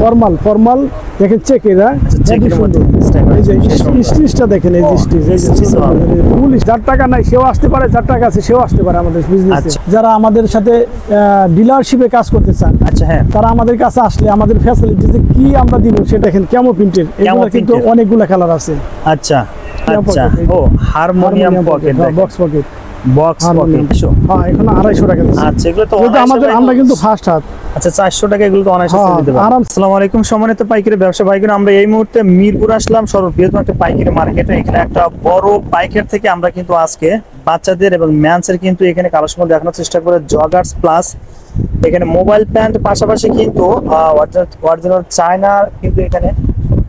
Formal formal দেখেন check এরা যে আছে, স্টিচটা দেখেন এই যে স্টিচ যে হবে। পুলিশ যার টাকা নাই সেও আসতে পারে যার টাকা আছে সেও আসতে পারে আমাদের বিজনেসে আচ্ছা। যারা আমাদের সাথে ডিলারশিপে কাজ করতে চান আচ্ছা হ্যাঁ। তারা আমাদের কাছে আসলে আমাদের ফ্যাসিলিটিতে কি আমরা দিব সেটা দেখেন কেমন প্রিন্টের এগুলো কিন্তু? অনেকগুলো কালার আছে। আচ্ছা আচ্ছা। ও harmonium pocket box pocket box harmonium pocket হ্যাঁ এখন আড়াইশো টাকা দিচ্ছি। আচ্ছা এগুলো তো আমাদের আমরা কিন্তু ফার্স্ট হাত। আচ্ছা চারশো টাকা এগুলো তো অনায়াসে হ্যাঁ, ছেড়ে দিতে পারব। আরাম- আসসালামু আলাইকুম সম্মানিত পাইকারি ব্যবসা ভাইগুলো আমরা এই মুহূর্তে মিরপুর আসলাম সর্ববৃহৎ একটা পাইকারি মার্কেটে। এখানে একটা বড় পাইকার থেকে আমরা কিন্তু আজকে বাচ্চাদের এবং ম্যানসের কিন্তু এখানে কালেকশন দেখানোর চেষ্টা করে জগার্স প্লাস এখানে মোবাইল প্যান্ট পাশাপাশি কিন্তু অরিজিনাল চায়না কিন্তু এখানে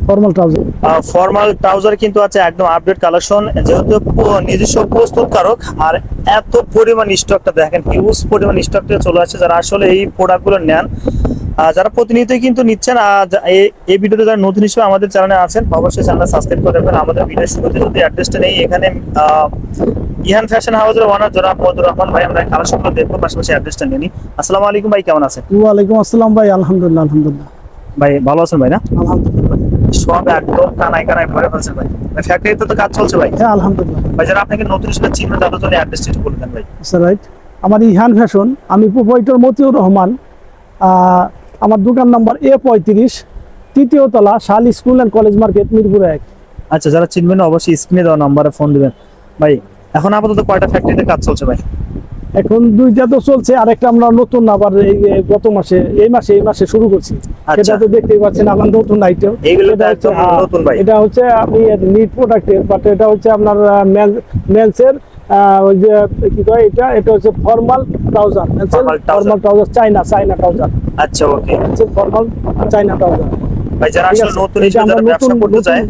ফর্মাল ট্রাউজার ফর্মাল ট্রাউজার কিন্তু আছে একদম আপডেট কালেকশন যেহেতু নিজস্ব প্রস্তুতকারক আর এত পরিমাণ স্টকটা দেখেন হিউজ পরিমাণ স্টকটা চলে আসছে যারা আসলে এই প্রোডাক্টগুলো নেন। যারা কিন্তু নিচ্ছেন এই- ভিডিওতে যারা নতুন হিসেবে আমাদের চ্যানেলে আছেন অবশ্যই চ্যানেল সাবস্ক্রাইব করে রাখবেন। আমাদের ভিডিও শুরুতে যদি অ্যাড্রেসটা নেই এখানে ইহান ফ্যাশন হাউসের ওনার জনাব মধুর রহমান ভাই আমরা কালেকশনগুলো দেখব পাশাপাশি অ্যাড্রেসটা নিয়ে নিই। আসসালামু আলাইকুম ভাই কেমন আছেন? ওয়ালাইকুম আসসালাম ভাই আলহামদুলিল্লাহ আলহামদুলিল্লাহ। ভাই ভালো আছেন ভাই না? আলহামদুলিল্লাহ। সব একদম কানায় কানায় ভরে ফেলছে ভাই। ফ্যাক্টরিতে তো কাজ চলছে ভাই। হ্যাঁ আলহামদুলিল্লাহ। ভাই যারা আপনাকে নতুন হিসেবে চিনবে তাদের জন্য অ্যাড্রেসটা একটু বলে দেন ভাই। আচ্ছা রাইট আমার ইহান ফ্যাশন আমি প্রোপাইটর মতিউর রহমান আমার দোকান নাম্বার এ পঁয়ত্রিশ তৃতীয় তলা শাল school and college market Mirpur এক। আচ্ছা যারা চিনবেন অবশ্যই স্ক্রিনে দেওয়া নাম্বারে ফোন দিবেন। ভাই এখন আপাতত কয়টা ফ্যাক্টরিতে কাজ চলছে ভাই? এখন দুইটা তো চলছে আরেকটা আমরা নতুন আবার এই গত মাসে এই মাসে এই মাসে শুরু করছি। আচ্ছা। সেটা তো দেখতেই পাচ্ছেন আমার নতুন আইটেম এইগুলো নতুন ভাই। এটা হচ্ছে আপনি নিট প্রোডাক্টের বাট এটা হচ্ছে আপনার মেন্সের ওই যে কি কয় এটা? এটা হচ্ছে formal trouser formal trouser China China trouser আচ্ছা ওকে ফর্মাল চাইনা ট্রাউজার ভাই যারা ঠিক আসলে নতুন হিসেবে যারা ব্যবসা করতে চায়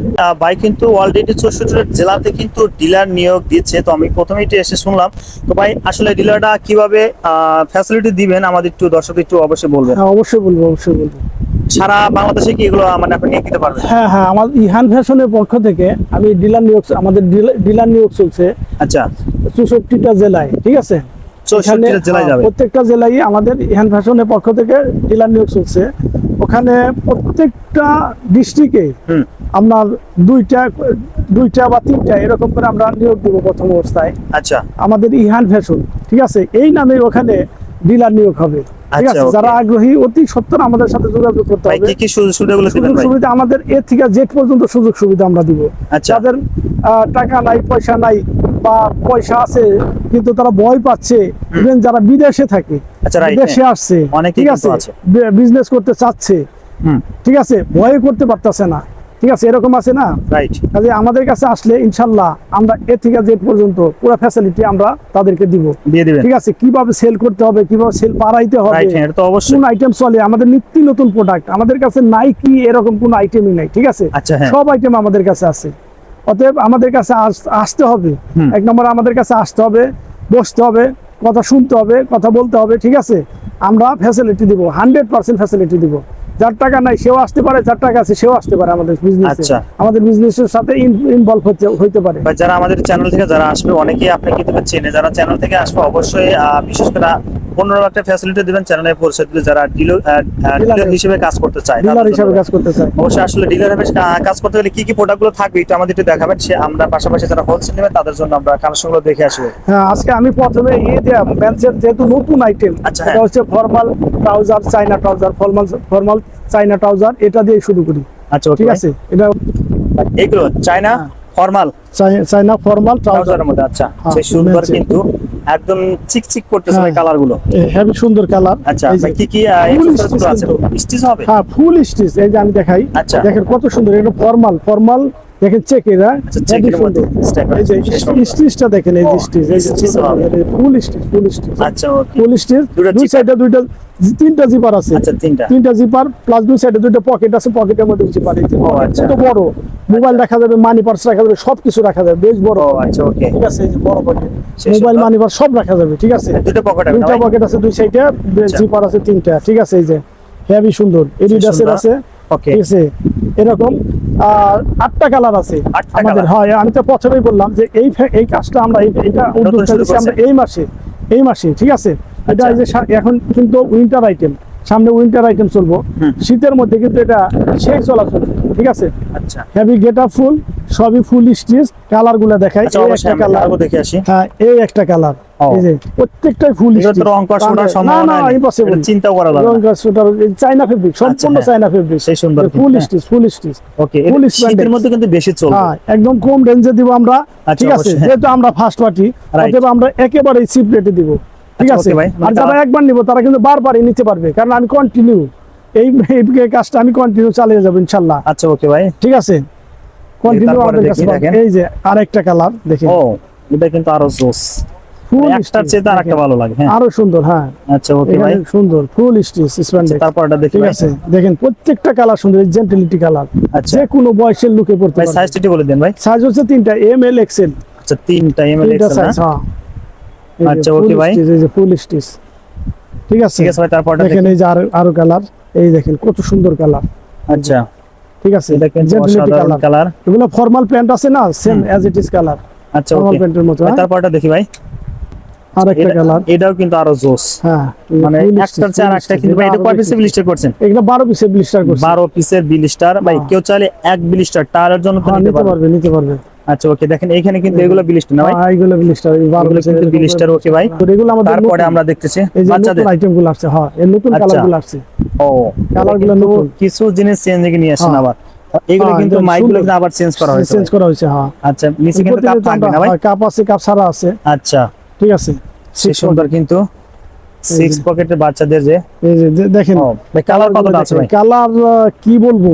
ভাই কিন্তু অলরেডি চৌষট্টি জেলাতে কিন্তু ডিলার নিয়োগ দিচ্ছে। তো আমি প্রথমেই এসে শুনলাম। তো ভাই আসলে ডিলারটা কীভাবে ফ্যাসিলিটি দিবেন? আমাদের একটু দর্শক একটু অবশ্যই বলবেন। হ্যাঁ অবশ্যই বলব অবশ্যই বলব। সারা বাংলাদেশে কি এগুলো মানে আপনি নিয়ে দিতে পারবেন? হ্যাঁ হ্যাঁ আমার ইহান ফ্যাশনের পক্ষ থেকে আমি ডিলার নিয়োগ আমাদের ডিলার নিয়োগ চলছে আচ্ছা। চৌষট্টিটা জেলায় ঠিক আছে? হ্যাঁ, প্রত্যেকটা জেলায় আমাদের ইহান ফ্যাশনের পক্ষ থেকে ডিলার নিয়োগ চলছে। ওখানে প্রত্যেকটা ডিস্ট্রিক্টে আপনার দুইটা দুইটা বা তিনটা এরকম করে আমরা নিয়োগ দেবো প্রথম অবস্থায়। আচ্ছা। আমাদের ইহান ফ্যাশন ঠিক আছে? এই নামে ওখানে ডিলার নিয়োগ হবে ঠিক আচ্ছা, আছে. যারা আগ্রহী অতি সত্তর আমাদের সাথে যোগাযোগ করতে হবে। কি কি সুযোগ সুবিধাগুলো সুযোগ সুবিধা আমাদের এ থেকে জেড পর্যন্ত সুযোগ সুবিধা আমরা দিব। আচ্ছা। যাদের টাকা নাই পয়সা নাই বা পয়সা আছে কিন্তু তারা ভয় পাচ্ছে ইভেন যারা বিদেশে থাকে। আচ্ছা, right, দেশে আসছে ঠিক আছে। বিজনেস করতে চাচ্ছে। ঠিক আছে? ভয়ে করতে পারতেছে না। ঠিক আছে? এরকম আছে না? রাইট কাজে আমাদের কাছে আসলে ইনশাল্লাহ আমরা এ থেকে জেড পর্যন্ত পুরো ফ্যাসিলিটি আমরা তাদেরকে দিব। দিয়ে দিবেন। ঠিক আছে? কীভাবে সেল করতে হবে কীভাবে সেল পারাইতে হবে? রাইট হ্যাঁ এটা তো অবশ্যই। কোন আইটেম চলে? আমাদের নিত্য নতুন প্রোডাক্ট আমাদের কাছে নাই কি এরকম কোন আইটেমই নাই ঠিক আছে? আচ্ছা, হ্যাঁ। সব আইটেম আমাদের কাছে আছে। অতএব আমাদের কাছে আসতে হবে। এক নম্বর আমাদের কাছে আসতে হবে বসতে হবে কথা শুনতে হবে কথা বলতে হবে ঠিক আছে? আমরা ফ্যাসিলিটি দিব হান্ড্রেড পার্সেন্ট ফ্যাসিলিটি দিব। যার টাকা নাই সেও আসতে পারে যার টাকা আছে সেও আসতে পারে আমাদের বিজনেস আচ্ছা। আমাদের বিজনেসের সাথে ইনভলভ হতে হইতে পারে। বা যারা আমাদের চ্যানেল থেকে যারা আসবে অনেকেই আপনাকে কিন্তু চেনে। যারা চ্যানেল থেকে আসবে অবশ্যই বিশেষ করে পনেরো একটা ফ্যাসিলিটি দিবেন চ্যানেলের পরিচয় দিলে যারা ডিলার হিসেবে। কাজ করতে চায় ডিলার হিসাবে। কাজ করতে চাই অবশ্যই আসলে ডিলার হিসেবে কাজ করতে গেলে কি কি প্রোডাক্টগুলো থাকবে এটা আমাদের একটু দেখাবেন সে আমরা পাশাপাশি যারা হোলসেল নেবে তাদের জন্য আমরা কালেকশনগুলো দেখে আসব। হ্যাঁ আজকে আমি প্রথমে ইয়ে দেয়া ম্যানসের যেহেতু নতুন আইটেম আচ্ছা, এটা হ্যাঁ। হচ্ছে formal trouser China trouser formal formal China trouser এটা দিয়ে শুরু করি। আচ্ছা ঠিক আছে? এটা এইগুলো চায়না হ্যাঁ। ফর্মাল? চাইনা ফর্মাল ট্রাউজারের মধ্যে আচ্ছা। হ্যাঁ, সেই সুন্দর কিন্তু একদম চিকচিক করতেছে হ্যাঁ। কালারগুলো হেভি সুন্দর কালার। আচ্ছা কি কি আছে? স্টিচ হবে? হ্যাঁ ফুল স্টিচ এই যে আমি দেখাই। আচ্ছা। দেখেন কত সুন্দর এটা ফর্মাল ফর্মাল। দেখেন চেক এরা। আচ্ছা, এই যে। স্টিচটা দেখেন এই যে স্টিচ এই হবে। Full stitch full stitch. আচ্ছা ফুল স্টিচ দুই সাইডে দুইটা তিনটা জিপার আছে। আচ্ছা তিনটা। তিনটা জিপার প্লাস দুই সাইডে দুইটা পকেট আছে পকেটের মধ্যে জিপার আচ্ছা। বড়। মোবাইল রাখা যাবে মানি পার্স রাখা যাবে সবকিছু রাখা যাবে বেশ বড় আচ্ছা ওকে। ঠিক আছে এই বড় পকেট মোবাইল মানি পার্স সব রাখা যাবে ঠিক আছে? দুটো পকেট দুইটা ভাই? পকেট আছে দুই সাইডে আচ্ছা। জিপার আছে তিনটা ঠিক আছে এই যে। হেভি সুন্দর। এডিডাসের সুন্দর। আছে ওকে ঠিক আছে? এরকম। আর আটটা কালার আছে আমাদের। হয় আমি তো প্রথমেই বললাম যে এই এই কাজটা আমরা এটা উদ্যোগটা আমরা এই মাসে এই মাসে ঠিক আছে? এটা আচ্ছা। এই যে এখন কিন্তু উইন্টার আইটেম সামনে উইন্টার আইটেম চলবো। শীতের মধ্যে কিন্তু এটা সেই চলাচল। ঠিক আছে? আচ্ছা। হেভি গেট ফুল সবই ফুল স্টিচ কালারগুলা দেখাই। আচ্ছা একটা কালার। দেখে আসি। হ্যাঁ এই একটা কালার। এই যে প্রত্যেকটাই ফুল এগুলো রং করা শোনার সম্ভাবনা না ইম্পসিবল এটা করা যাবে না। চাইনা ফেব্রিক সম্পূর্ণ। চাইনা ফেব্রিক সেই সুন্দর ফুল। Stitch full stitch. ওকে মধ্যে কিন্তু বেশি চলবে। হ্যাঁ একদম কম রেঞ্জে দিব আমরা আচ্ছা, ঠিক আছে? হ্যাঁ। যেহেতু আমরা ফার্স্ট পার্টি অতএব আমরা একেবারে চিপ রেটে দিব ঠিক আচ্ছা, আছে? মানে আর যারা একবার নিব তারা কিন্তু বারবারই নিতে পারবে কারণ আমি কন্টিনিউ এই কাজটা আমি কন্টিনিউ চালিয়ে যাব ইনশাল্লাহ। আচ্ছা ওকে ভাই। ঠিক আছে? কন্টিনিউ আমাদের কাছে এই যে আরেকটা কালার দেখেন ও এটা কিন্তু আরও জোস। লাগে হ্যাঁ। আরও সুন্দর হ্যাঁ। আচ্ছা ওকে ভাই। সুন্দর ফুল স্টিচ স্প্যান্ডেক্স তারপর দেখি ঠিক আছে? দেখেন প্রত্যেকটা কালার সুন্দর জেন্টিলিটি কালার আচ্ছা। যে কোনো বয়সের লুকে পড়তে ভাই বলে দেন ভাই। সাইজ হচ্ছে তিনটা এম এল এক্সেল আচ্ছা তিনটা এক্সেল হ্যাঁ। আচ্ছা, full okay ভাই। এই যে ফুল স্টিচ ঠিক আছে? ঠিক আছে ভাই তারপরটা দেখেন এই যে আরও আরও কালার এই দেখেন কত সুন্দর কালার। আচ্ছা। ঠিক আছে? কালার। এগুলো ফর্মাল প্যান্ট আছে না? Same as it is colour. আচ্ছা ফর্মাল প্যান্টের মতো হ্যাঁ? তারপরটা দেখি ভাই। আর একটা কালার। এটাও কিন্তু আরও জোস। হ্যাঁ মানে একটার চেয়ে আর একটা কিন্তু ভাই এটা কয় পিসে ব্লিস্টার করছেন? এগুলো বারো পিসের ব্লিস্টার করছে। বারো পিসের বিলিস্টার ভাই হ্যাঁ। কেউ চাইলে এক বিলিস্টার টায়ারের জন্য তো হ্যাঁ নিতে পারবে নিতে পারবে। আচ্ছা ওকে দেখেন এখানে কিন্তু এগুলো বিলিস্টার না ভাই? হ্যাঁ এগুলো ব্লিস্টার এগুলো কিন্তু বিলিস্টার ওকে ভাই। তো এগুলো আমাদের তারপরে আমরা দেখতেছি বাচ্চাদের। নতুন আইটেমগুলো আসছে হ্যাঁ নতুন আচ্ছা। কালারগুলো আসছে। ও কালারগুলো কিন্তু নতুন। কিছু জিনিস চেঞ্জ নিয়ে আসেন হ্যাঁ। আবার। এগুলো হ্যাঁ, কিন্তু এটা মাইকগুলো সুন্দর। কিন্তু আবার চেঞ্জ করা হয়েছে চেঞ্জ করা হয়েছে হ্যাঁ। আচ্ছা নিচে কিন্তু কাপ থাকবে না ভাই? কাপ আছে কাপ ছাড়া আছে। আচ্ছা। ঠিক আছে। সুন্দর কিন্তু। সিক্স পকেটের বাচ্চাদের যে। এই যে যে দেখেন ভাই কালার কতটা আছে ভাই? কালার কি বলব?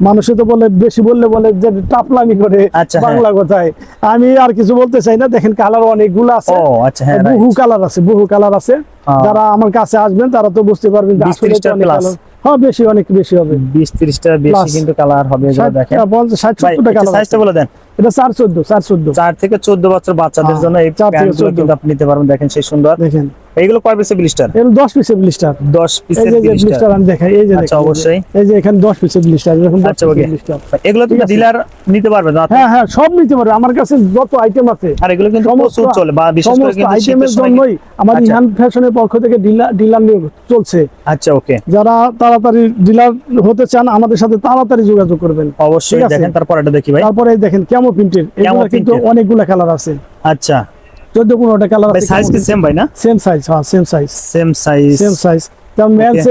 মানুষে তো বলে বেশি বললে বলে যে টাপলামি করে আচ্ছা, হ্যাঁ। বাংলা কথায়। আমি আর কিছু বলতে চাই না। দেখেন কালার অনেকগুলো আছে। আচ্ছা হ্যাঁ বহু কালার আছে বহু কালার আছে। যারা আমার কাছে আসবেন তারা তো বুঝতে পারবেন হ্যাঁ বেশি অনেক বেশি হবে। বিশ ত্রিশটা বেশি কিন্তু কালার হবে দেখেন। পঞ্চাশ ষাট সত্তরটা কালার বলে দেন। এটা চার চোদ্দ চার চোদ্দ। চার থেকে চোদ্দ বছর বাচ্চাদের জন্য এই প্যান্টগুলো কিন্তু আপনি নিতে পারবেন দেখেন সেই সুন্দর। দেখেন। এইগুলো কয় পিসের ব্লিস্টার এর দশ পিসের ব্লিস্টার দশ এই পিসের ব্লিস্টার ব্লিস্টার আমি দেখাই এই যে আচ্ছা, অবশ্যই। এই যে এখানে দশ পিসের ব্লিস্টার এরকম দশ আচ্ছা, পিসের ব্লিস্টার এগুলো ঠিক ডিলার নিতে পারবে না হ্যাঁ হ্যাঁ সব নিতে পারবে। আমার কাছে যত আইটেম আছে আর এগুলো কিন্তু প্রচুর চলে বা বিশেষ করে কিন্তু আইটেমের জন্যই আমার। ইহান ফ্যাশনের পক্ষ থেকে ডিলার ডিলার নিয়োগ চলছে। আচ্ছা ওকে। যারা তাড়াতাড়ি ডিলার হতে চান আমাদের সাথে তাড়াতাড়ি যোগাযোগ করবেন। অবশ্যই। দেখেন তারপর এটা দেখি ভাই। তারপরে দেখেন কেমন প্রিন্টের এগুলো কিন্তু? অনেকগুলা কালার আছে। আচ্ছা। চোদ্দ পনেরোটা কালার আছে সাইজ কি সেম ভাই না? সেম সাইজ হ্যাঁ same size same size same size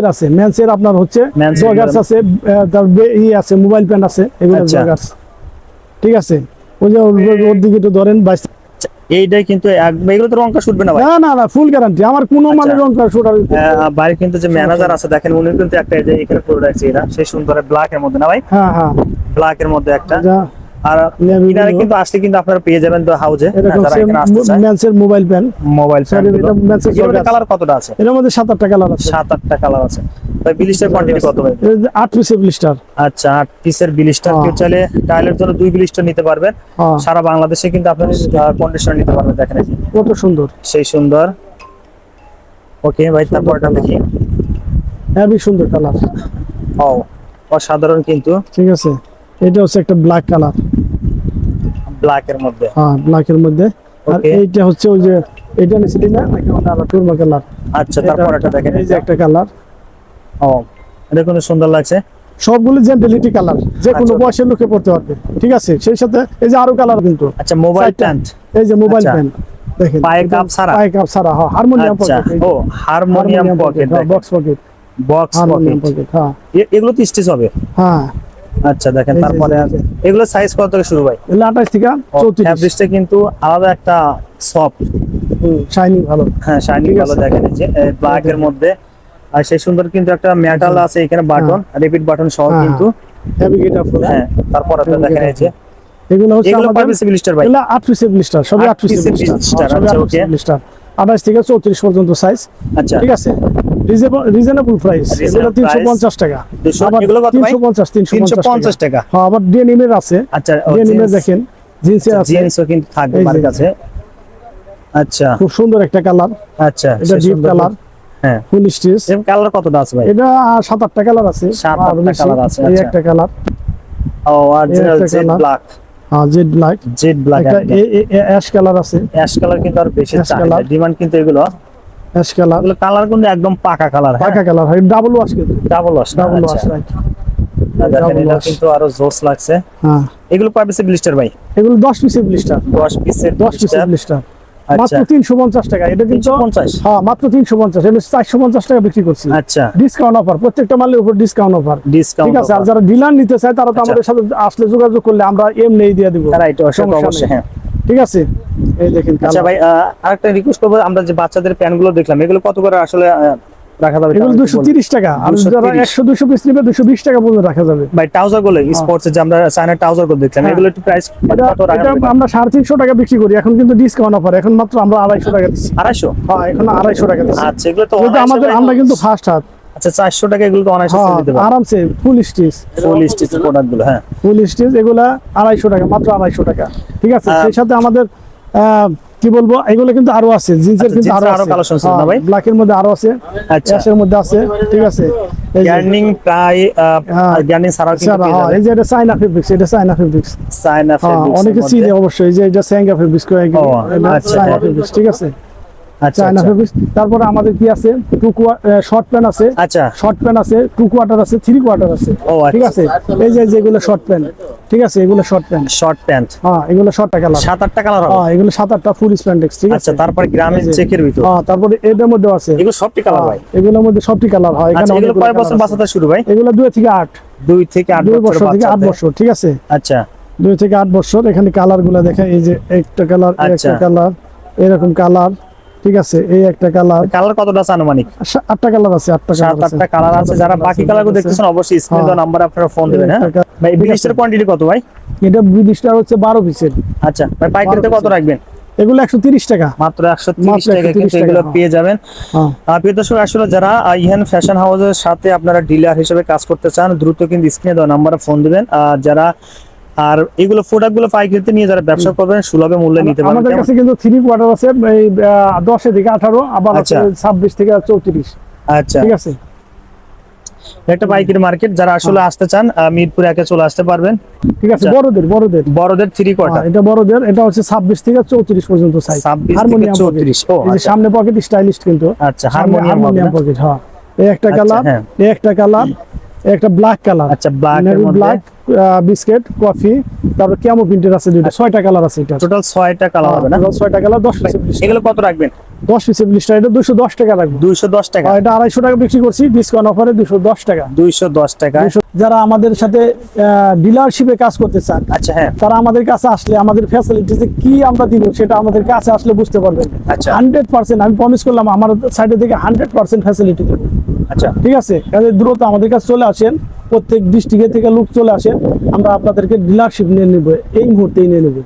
আছে। আপনার হচ্ছে জগার্স আছে ই আছে মোবাইল প্যান্ট আছে এগুলো আচ্ছা। জগার্স ঠিক আছে? ওই যে ওর- দিকে একটু ধরেন বাইশ এইটাই কিন্তু এগুলো তো রংটা শুটবে না ভাই? না না না ফুল গ্যারান্টি আমার কোনো আচ্ছা। মানে রং শুটার আহ, বাইরে কিন্তু যে ম্যানেজার আছে দেখেন উনি কিন্তু একটা এই যে এখানে এটা সেই সুন্দর ব্ল্যাক এর মধ্যে না ভাই? হ্যাঁ হ্যাঁ। ব্ল্যাক এর মধ্যে একটা। আর কিনারে কিন্তু আসলে কিন্তু আপনারা পেয়ে যাবেন তো হাউজে মেন্সের মোবাইল প্যান্ট মোবাইল এটা joggers। কালার কতটা আছে? এর মধ্যে সাত আটটা কালার আছে। সাত আটটা কালার আছে ভাই বিলিস্টার কোয়ান্টিটি কত ভাই? আট পিসের ব্লিস্টার আচ্ছা আট পিসের বিলিস্টার হ্যাঁ। কেউ চাইলে টাইলের জন্য দুই বিলিস্টার নিতে পারবেন। হ্যাঁ। সারা বাংলাদেশে কিন্তু আপনার কন্ডিশন নিতে পারবেন দেখেন কত সুন্দর। সেই সুন্দর। ওকে ভাই তারপরটা দেখি। হেভি সুন্দর কালার ও অসাধারণ কিন্তু। ঠিক আছে। এটা হচ্ছে একটা ব্ল্যাক কালার ব্ল্যাক এর মধ্যে। হ্যাঁ ব্ল্যাকের মধ্যে। আর এইটা হচ্ছে ওই যে এটা নিছিলি না নাকি অন্য আলাদা টুরমা কালার আচ্ছা তারপর একটা দেখেন। এই যে একটা কালার ও এটা কিন্তু সুন্দর লাগছে। সবগুলো জেন্টেলিটি কালার যে কোনো আচ্ছা। বয়সের লোকে পড়তে পারবে। ঠিক আছে? সেই সাথে এই যে আরও কালার কিন্তু। আচ্ছা মোবাইল প্যান্ট এই যে মোবাইল আচ্ছা। প্যান্ট দেখেন। পায়ে কাপ ছাড়া? পায়ে কাপ ছাড়া। হ্যাঁ হারমোনিয়াম আচ্ছা। পকেট ও harmonium pocket box pocket box pocket pocket হ্যাঁ। এগুলো তো স্টিচ হবে। হ্যাঁ। আচ্ছা দেখেন তারপরে। এগুলো সাইজ কত থেকে শুরু ভাই? এগুলো আঠাশ থেকে চৌত্রিশ। ফ্যাব্রিক্সটা কিন্তু আলাদা একটা সফট শাইনিং ভালো। হ্যাঁ শাইনিং ভালো দেখেন এই যে ব্ল্যাক এর মধ্যে। আর সেই সুন্দর কিন্তু একটা মেটাল আছে এখানে বাটন রিপিট বাটন সহ হ্যাঁ, কিন্তু। হেভি গেট আপ হ্যাঁ তারপর আপনারা দেখেন এই যে। এগুলো হচ্ছে আমাদের পাবে সিভিলিস্টার ভাই? এগুলো আট পিসের ব্লিস্টার সবই আট আট পিসের piece-এর ব্লিস্টার blister, সবই আচ্ছা, পিসের okay. থেকে চৌত্রিশ পর্যন্ত সাইজ আচ্ছা। ঠিক আছে? রিজনেবল প্রাইস এগুলো তিনশো price। পঞ্চাশ টাকা। 200 আবার এগুলো কত ভাই? তিনশো পঞ্চাশ তিনশো তিনশো পঞ্চাশ পঞ্চাশ টাকা। হ্যাঁ আবার ডেনিমের আছে। আচ্ছা ডেনিমের দেখেন জিন্সের আছে। জিন্সও কিন্তু থাকবে আমার কাছে। আচ্ছা। খুব সুন্দর একটা কালার। আচ্ছা এটা ডিপ কালার। হ্যাঁ। ফুল স্টিচ। এর কালার কতটা আছে ভাই? এটা সাত আটটা কালার আছে। সাত আর আটটা বেশি। আছে, এই আচ্ছা। একটা কালার। ও অরিজিনাল জেড ব্ল্যাক হ্যাঁ জেড ব্ল্যাক জেড ব্ল্যাক একটা অ্যাশ কালার আছে। অ্যাশ কালার কিন্তু আর বেশি চাহিদা। ডিমান্ড কিন্তু এগুলো অ্যাশ কালার এগুলো কালার কিন্তু একদম পাকা কালার হ্যাঁ। পাকা কালার হয় ডাবল ওয়াশ কিন্তু। Double wash double wash right দেখেন double এটা wash। কিন্তু আরও জোস লাগছে। হ্যাঁ। এগুলো কয় পিসের ব্লিস্টার ভাই? এগুলো দশ পিসের ব্লিস্টার 10 পিসের দশ পিসের ব্লিস্টার মাত্র তিনশো পঞ্চাশ টাকা। এটা কিন্তু 350 হ্যাঁ মাত্র এটা টাকা বিক্রি করছি। আচ্ছা। ডিসকাউন্ট অফার প্রত্যেকটা মালের উপর ডিসকাউন্ট অফার ডিসকাউন্ট ঠিক আছে? আর যারা ডিলার নিতে চায় তারা তো আচ্ছা। আমাদের সাথে আসলে যোগাযোগ করলে আমরা এমনি দিয়ে দিব। রাইট অবশ্যই হ্যাঁ। ঠিক আছে? এই দেখেন আচ্ছা ভাই আরেকটা রিকোয়েস্ট করব আমরা যে বাচ্চাদের প্যান্টগুলো দেখলাম এগুলো কত করে আসলে রাখা যাবে এগুলো তাহলে দুশো একটু তিরিশ টাকা। আর যারা একশো দুশো পিস নিবে দুশো বিশ টাকা পর্যন্ত রাখা যাবে। ভাই ট্রাউজারগুলো স্পোর্টস যে আমরা ট্রাউজারগুলো দেখলাম হ্যাঁ। এগুলো একটু প্রাইস কত রাখা এটা আমরা সাড়ে তিনশো টাকা বিক্রি করি এখন কিন্তু ডিসকাউন্ট অফার এখন মাত্র আমরা আড়াইশো টাকা দিচ্ছি। আড়াইশো? হ্যাঁ এখন আড়াইশো টাকা দিচ্ছি। আচ্ছা এগুলো তো আমাদের আমরা কিন্তু ফার্স্ট হাত। আচ্ছা চারশো টাকা এগুলো তো অনায়াসে হ্যাঁ sell দিতে আরামসে ফুল স্টিচ ফুল স্টিচ প্রোডাক্টগুলো হ্যাঁ। ফুল স্টিচ এগুলা আড়াইশো টাকা মাত্র আড়াইশো টাকা। ঠিক আছে? সেই সাথে আমাদের কি বলব এগুলো কিন্তু আরও আছে জিন্সের আচ্ছা, কিন্তু jeans আরও এর আরও আছে। না ভাই? ব্ল্যাকের মধ্যে আরও আছে আচ্ছা। অ্যাশের মধ্যে আছে ঠিক আছে? প্রায় হ্যাঁ। কিন্তু হ্যাঁ, এই যে এটা চাইনা ফেব্রিক্স এটা চাইনা ফেব্রিক্স ফেব্রিক্স অনেকে চিনে অবশ্যই এই যে এটা স্যাঙ্গা ফেব্রিক্স ও, আচ্ছা, হ্যাঁ। ঠিক আছে? আচ্ছা আচ্ছা। ফেব্রিক্স তারপরে আমাদের কি আছে? টু শর্ট প্যান্ট আছে। আচ্ছা। শর্ট প্যান্ট আছে টু কোয়ার্টার আছে থ্রি কোয়ার্টার আছে। আচ্ছা। ঠিক আছে? এই যে যেগুলো শর্ট প্যান্ট ঠিক আছে? এগুলো শর্ট প্যান্ট শর্ট প্যান্ট হ্যাঁ এগুলো শর্ট সাত আটটা কালার হ্যাঁ এগুলো সাত আটটা ফুল স্প্যান্ডেক্স ঠিক আছে? তারপরে গ্রামের চেকের ভিতর। হ্যাঁ তারপরে এটার মধ্যে আছে। এগুলো সবটি কালার হ্যাঁ, ভাই। এগুলোর মধ্যে সবটি কালার হয়। আচ্ছা এগুলো কয় বছর। শুরু ভাই? এগুলো দুই থেকে আট। দুই থেকে আট দুই বছর বছর থেকে আট। বছর ঠিক আছে? আচ্ছা। দুই থেকে আট বছর এখানে কালারগুলা দেখে এই যে একটা কালার। একটা কালার এরকম কালার ঠিক আছে এই একটা কালার। কালার কতটা আছে আনুমানিক? আটটা কালার আছে আটটা কালার আছে। আটটা কালার আছে যারা বাকি কালারগুলো দেখতেছেন অবশ্যই স্ক্রিন হ্যাঁ। নাম্বার আপনারা ফোন দেবেন হ্যাঁ? ভাই বিলিশের কোয়ান্টিটি কত ভাই? এটা বিডিশটা হচ্ছে বারো পিসের আচ্ছা ভাই পাইকারিতে কত রাখবেন? এগুলো একশো তিরিশ টাকা। মাত্র একশো তিরিশ টাকা কিন্তু এগুলো। পেয়ে যাবেন। হ্যাঁ। প্রিয় দর্শক আসলে যারা আহ, ইহান ফ্যাশন হাউসের সাথে আপনারা ডিলার হিসেবে কাজ করতে চান দ্রুত কিন্তু স্ক্রিনে দেওয়া নাম্বারে ফোন দিবেন। আর যারা আর এগুলো প্রোডাক্টগুলো পাইকারিতে নিয়ে যারা ব্যবসা করবেন সুলভে মূল্যে নিতে পারবেন। আমাদের কাছে কিন্তু থ্রি কোয়ার্টার আছে এই দশে থেকে আঠারো আবার আছে আচ্ছা। ছাব্বিশ থেকে চৌত্রিশ। আচ্ছা। ঠিক আছে? একটা পাইকারি মার্কেট যারা আসলে আসতে চান মিরপুর একে চলে আসতে পারবেন। ঠিক আছে আচ্ছা। বড়দের বড়দের। বড়দের থ্রি হ্যাঁ, কোয়ার্টার এটা বড়দের এটা হচ্ছে ছাব্বিশ থেকে চৌত্রিশ পর্যন্ত সাইজ 26 থেকে হারমোনিয়াম 34 ও, এই আচ্ছা। সামনে পকেট স্টাইলিশ কিন্তু। আচ্ছা হারমোনিয়াম হারমোনিয়াম পকেট হ্যাঁ। এই একটা আচ্ছা, কালার হ্যাঁ। এই একটা কালার। একটা ব্ল্যাক কালার আচ্ছা ব্ল্যাক এর মধ্যে। ব্ল্যাক বিস্কিট কফি তারপর ক্যামো প্রিন্টের আছে ছয়টা কালার আছে এটা। টোটাল ছয়টা কালার হবে না? কালার দশ পিসের এগুলো কত রাখবেন? দশ পিসের লিস্টটা এটা দুশো দশ টাকা রাখব। দুইশো দশ টাকা। এটা আড়াইশো টাকা বিক্রি করছি ডিসকাউন্ট অফারে দুশো দশ টাকা। দুইশো দশ টাকা। যারা আমাদের সাথে ডিলারশিপে কাজ করতে চান আচ্ছা হ্যাঁ। তারা আমাদের কাছে আসলে আমাদের ফ্যাসিলিটিতে কি আমরা দিব সেটা আমাদের কাছে আসলে বুঝতে পারবেন। আচ্ছা। হান্ড্রেড পার্সেন্ট আমি প্রমিস করলাম আমার সাইডে থেকে হান্ড্রেড পার্সেন্ট ফ্যাসিলিটি দেবো। আচ্ছা ঠিক আছে। কাজে দ্রুত আমাদের কাছে চলে আসেন। প্রত্যেক ডিস্ট্রিক্টের থেকে লোক চলে আসেন। আমরা আপনাদেরকে ডিলারশিপ নিয়ে নেব। এই মুহূর্তেই নিয়ে নেব।